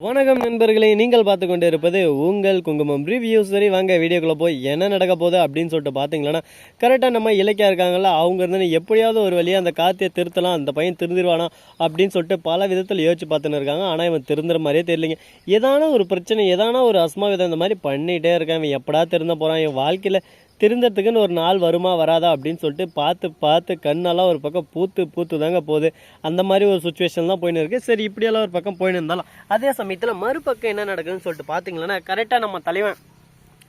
வணக்கம் நண்பர்களே நீங்கள் பார்த்து கொண்டு இருப்பது உங்கள் குங்குமம் ரிவ்யூ சரி வாங்க வீடியோக்குள்ளே போய் என்ன நடக்க போகுது அப்படின்னு சொல்லிட்டு பார்த்தீங்களன்னா கரெக்டாக நம்ம இலக்கியா இருக்காங்களா அவங்க இருந்து எப்படியாவது ஒரு வழியாக அந்த காத்தியை திருத்தலாம் அந்த பையன் திருந்திருவானா அப்படின்னு சொல்லிட்டு பல விதத்தில் யோசிச்சு பார்த்துன்னு இருக்காங்க. ஆனால் இவன் திருந்துற மாதிரியே தெரியலைங்க. ஏதான ஒரு பிரச்சனை ஏதான ஒரு அஸ்மாவிதம் இந்த மாதிரி பண்ணிகிட்டே இருக்கான். இவன் எப்படா திருந்த போகிறான் என் வாழ்க்கையில் திருந்தறதுக்குன்னு ஒரு நாள் வருமா வராதா அப்படின்னு சொல்லிட்டு பார்த்து பார்த்து கண்ணெல்லாம் ஒரு பக்கம் பூத்து பூத்து தாங்க போகுது. அந்த மாதிரி ஒரு சுச்சுவேஷன் தான் போயின்னு இருக்கு சரி இப்படியெல்லாம் ஒரு பக்கம் போயின்னு இருந்தாலும் அதே சமயத்தில் மறுபக்கம் என்ன நடக்குதுன்னு சொல்லிட்டு பார்த்தீங்களன்னா கரெக்டாக நம்ம தலைவன்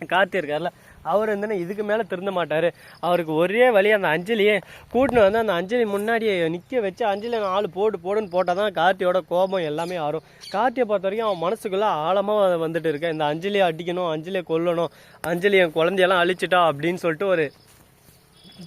கார்த்தி இருக்கார்ல அவர் வந்து இதுக்கு மேலே திருந்த மாட்டார். அவருக்கு ஒரே வழி அந்த அஞ்சலியே கூட்டின்னு வந்து அந்த அஞ்சலி முன்னாடியே நிற்க வச்சு அஞ்சலி நாலு போடு போடுன்னு போட்டால் தான் கார்த்தியோட கோபம் எல்லாமே ஆறும். கார்த்தியை பொறுத்த வரைக்கும் அவன் மனசுக்குள்ளே ஆழமாக வந்துட்டு இருக்கேன் இந்த அஞ்சலியை அடிக்கணும் அஞ்சலியை கொல்லணும் அஞ்சலி என் குழந்தையெல்லாம் அழிச்சிட்டா அப்படின்னு சொல்லிட்டு ஒரு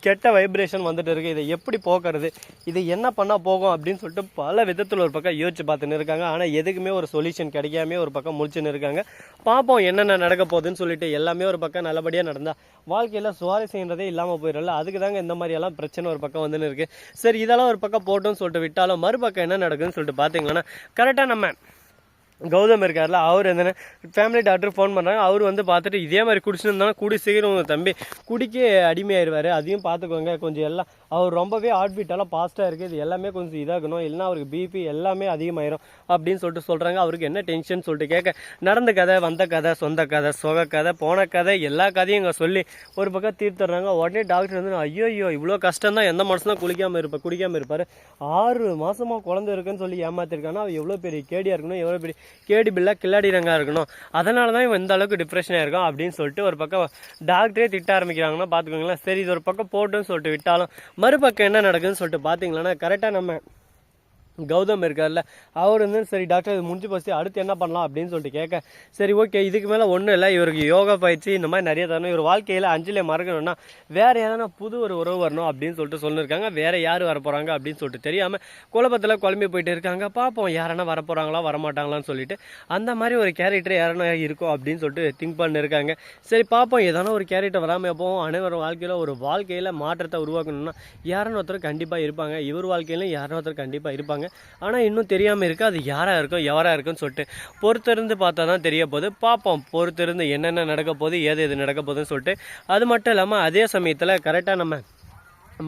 கெட்ட வைப்ரேஷன் வந்துட்டு இருக்கு. இதை எப்படி போக்குறது? இது என்ன பண்ணால் போகும் அப்படின்னு சொல்லிட்டு பல விதத்தில் ஒரு பக்கம் யோசிச்சு பார்த்துன்னு இருக்காங்க. ஆனால் எதுக்குமே ஒரு சொல்யூஷன் கிடைக்காமே ஒரு பக்கம் முழிச்சுன்னு இருக்காங்க. பார்ப்போம் என்னென்ன நடக்க போகுதுன்னு சொல்லிட்டு எல்லாமே ஒரு பக்கம் நல்லபடியாக நடந்தால் வாழ்க்கையில் சுவாரஸ்யன்றதே இல்லாமல் போயிடல அதுக்கு தாங்க இந்த மாதிரியெல்லாம் பிரச்சனை ஒரு பக்கம் வந்துன்னு இருக்குது சரி இதெல்லாம் ஒரு பக்கம் போட்டோம்னு சொல்லிட்டு விட்டாலும் மறுபக்கம் என்ன நடக்குதுன்னு சொல்லிட்டு பார்த்தீங்கன்னா கரெக்டாக நம்ம கௌதம் இருக்கார்ல அவர் வந்து ஃபேமிலி டாக்டர் ஃபோன் பண்ணுறாங்க அவர் வந்து பார்த்துட்டு இதே மாதிரி குடிச்சுருந்தாலும் இருந்தாலும் கூடி சீக்கிரம் தம்பி குடிக்க அடிமையாயிருவார். அதையும் பார்த்துக்கோங்க. கொஞ்சம் எல்லாம் அவர் ரொம்பவே ஹார்ட் எல்லாம் ஃபாஸ்ட்டாக இருக்குது இது எல்லாமே கொஞ்சம் இதாகணும். இல்லைன்னா அவருக்கு பிபி எல்லாமே அதிகமாயிரும் அப்படின்னு சொல்லிட்டு சொல்கிறாங்க அவருக்கு என்ன டென்ஷன் சொல்லிட்டு கேட்க நடந்த கதை வந்த கதை சொந்த கதை சொக கதை போன கதை எல்லா கதையும் இங்கே சொல்லி ஒரு பக்கம் தீர்த்துறாங்க உடனே டாக்டர் வந்து ஐயோ ஐயோ இவ்வளோ கஷ்டம் தான் எந்த மனசுலாம் குளிக்காமல் இருப்பார் குடிக்காமல் இருப்பார். ஆறு மாதமாக குழந்தை இருக்குன்னு சொல்லி ஏமாத்திருக்காங்கன்னா அவள் எவ்வளோ பெரிய கேடியாக இருக்கணும்? எவ்வளோ பெரிய கேடி பில்லாக கில்லாடிரங்கா இருக்கணும். அதனால தான் இவன் இந்த அளவுக்கு டிப்ரெஷனாக இருக்கும் அப்படின்னு சொல்லிட்டு ஒரு பக்கம் டாக்டரே திட்ட ஆரம்பிக்கிறாங்கன்னா பார்த்துக்கோங்களேன். சரி இது ஒரு பக்கம் போட்டுன்னு சொல்லிட்டு விட்டாலும் மறுபக்கம் என்ன நடக்குதுன்னு சொல்லிட்டு பார்த்தீங்களன்னா கரெக்டாக நம்ம கௌதம் இருக்கார்ல அவர் வந்து சரி டாக்டர் இது முடிஞ்சு போச்சு அடுத்து என்ன பண்ணலாம் அப்படின்னு சொல்லிட்டு கேட்க சரி ஓகே இதுக்கு மேலே ஒன்றும் இல்லை இவருக்கு யோகா பயிற்சி இந்த மாதிரி நிறைய தரணும். இவர் வாழ்க்கையில் அஞ்சிலே மறக்கணும்னா வேறு ஏதனா புது ஒரு உறவு வரணும் அப்படின்னு சொல்லிட்டு சொல்லியிருக்காங்க வேறு யார் வர போகிறாங்க அப்படின்னு சொல்லிட்டு தெரியாமல் குழப்பத்தில் குழம்பி போயிட்டு இருக்காங்க. பார்ப்போம் யாரனா வர போகிறாங்களா வரமாட்டாங்களான்னு சொல்லிட்டு அந்த மாதிரி ஒரு கேரக்டர் யாரனா இருக்கும் அப்படின்னு சொல்லிட்டு திங்க் பண்ணிருக்காங்க. சரி பார்ப்போம் எதனா ஒரு கேரக்டர் வராமல் போவோம் அனைவரும் வாழ்க்கையில் ஒரு வாழ்க்கையில் மாற்றத்தை உருவாக்கணும்னா யாருன்னு ஒருத்தர் கண்டிப்பாக இருப்பாங்க. இவர் வாழ்க்கையிலும் யாரோ ஒருத்தர் கண்டிப்பாக இருப்பாங்க. ஆனால் இன்னும் தெரியாமல் இருக்கு. அது யாராக இருக்கும் எவராக இருக்குன்னு சொல்லிட்டு பொறுத்திருந்து பார்த்தா தான் தெரிய போகுது. பார்ப்போம் பொறுத்திருந்து என்னென்ன நடக்க போகுது ஏது எது நடக்க போகுதுன்னு சொல்லிட்டு. அது மட்டும் இல்லாமல் அதே சமயத்தில் கரெக்டாக நம்ம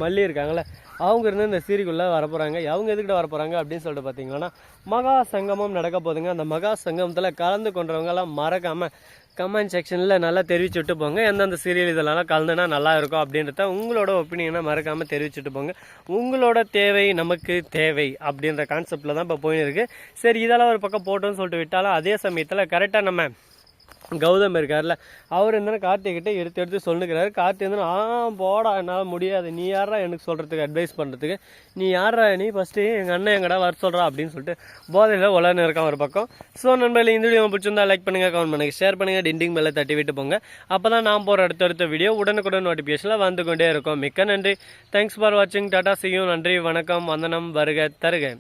மல்லி இருக்காங்களே அவங்க இருந்து இந்த சீரிக்குள்ளே வரப்போகிறாங்க அவங்க எதுக்கிட்ட வரப்போகிறாங்க அப்படின்னு சொல்லிட்டு பார்த்தீங்கன்னா மகா சங்கமம் நடக்க போதுங்க. அந்த மகா சங்கமத்தில் கலந்து கொண்டவங்கெல்லாம் மறக்காமல் கமெண்ட் செக்ஷனில் நல்லா தெரிவிச்சுட்டு போங்க. எந்தெந்த சீரியல் இதெல்லாம் கலந்துனா நல்லா இருக்கும் அப்படின்றத உங்களோட ஒப்பீனியனை மறக்காமல் தெரிவிச்சுட்டு போங்க. உங்களோட தேவை நமக்கு தேவை அப்படின்ற கான்செப்டில் தான் இப்போ போயின்னு சரி இதெல்லாம் ஒரு பக்கம் போட்டோன்னு சொல்லிட்டு விட்டாலும் அதே சமயத்தில் கரெக்டாக நம்ம கௌதம் இருக்கார்ல அவர் இருந்தாலும் கார்த்திகிட்ட எடுத்து எடுத்து சொல்லுக்கிறாரு கார்த்தி வந்து ஆ போடா என்னால் முடியாது. நீ யாரா எனக்கு சொல்கிறதுக்கு அட்வைஸ் பண்ணுறதுக்கு நீ யாரா நீ ஃபஸ்ட்டு எங்கள் அண்ணன் எங்கடா வர சொல்கிறா அப்படின்னு சொல்லிட்டு போதையில் உலர்னு இருக்கான் ஒரு பக்கம். ஸோ நண்பர்களே இந்த வீடியோ பிடிச்சிருந்தா லைக் பண்ணுங்கள் கமெண்ட் பண்ணுங்கள் ஷேர் பண்ணுங்கள் டிண்டிங் மேலே தட்டி விட்டு போங்க. அப்போ தான் நான் போகிற அடுத்தடுத்த வீடியோ உடனுக்குடன் நோட்டிஃபிகேஷனில் வந்து கொண்டே இருக்கும். மிக்க நன்றி. தேங்க்ஸ் ஃபார் வாட்சிங் டாடா சியும் நன்றி வணக்கம். வந்தனம் வருக தருக.